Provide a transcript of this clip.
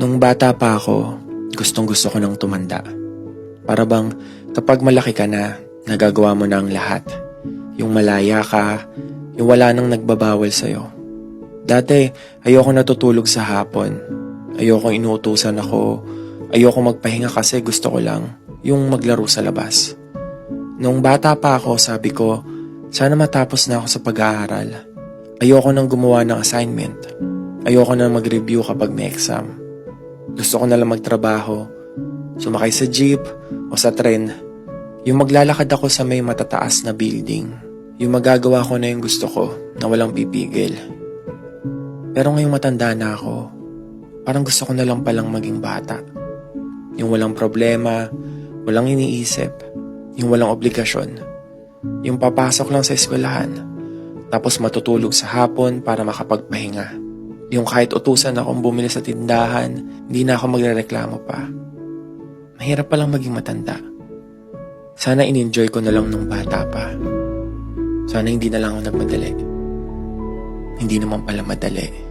Nung bata pa ako, gustong gusto ko nang tumanda. Para bang kapag malaki ka na, nagagawa mo na ang lahat. Yung malaya ka, yung wala nang nagbabawal sa'yo. Dati, ayoko natutulog sa hapon. Ayoko inuutusan ako. Ayoko magpahinga kasi gusto ko lang yung maglaro sa labas. Nung bata pa ako, sabi ko, sana matapos na ako sa pag-aaral. Ayoko nang gumawa ng assignment. Ayoko na mag-review kapag may exam. Gusto ko na lang magtrabaho, sumakay sa jeep o sa tren. Yung maglalakad ako sa may matataas na building. Yung magagawa ko na yung gusto ko na walang pipigil. Pero ngayong matanda na ako, parang gusto ko na lang palang maging bata. Yung walang problema, walang iniisip, yung walang obligasyon. Yung papasok lang sa eskwelahan, tapos matutulog sa hapon para makapagpahinga. Yung kahit utusan akong bumili sa tindahan, hindi na ako magrereklamo pa. Mahirap palang maging matanda. Sana in-enjoy ko na lang nung bata pa. Sana hindi na lang ako nagmadali. Hindi naman pala madali.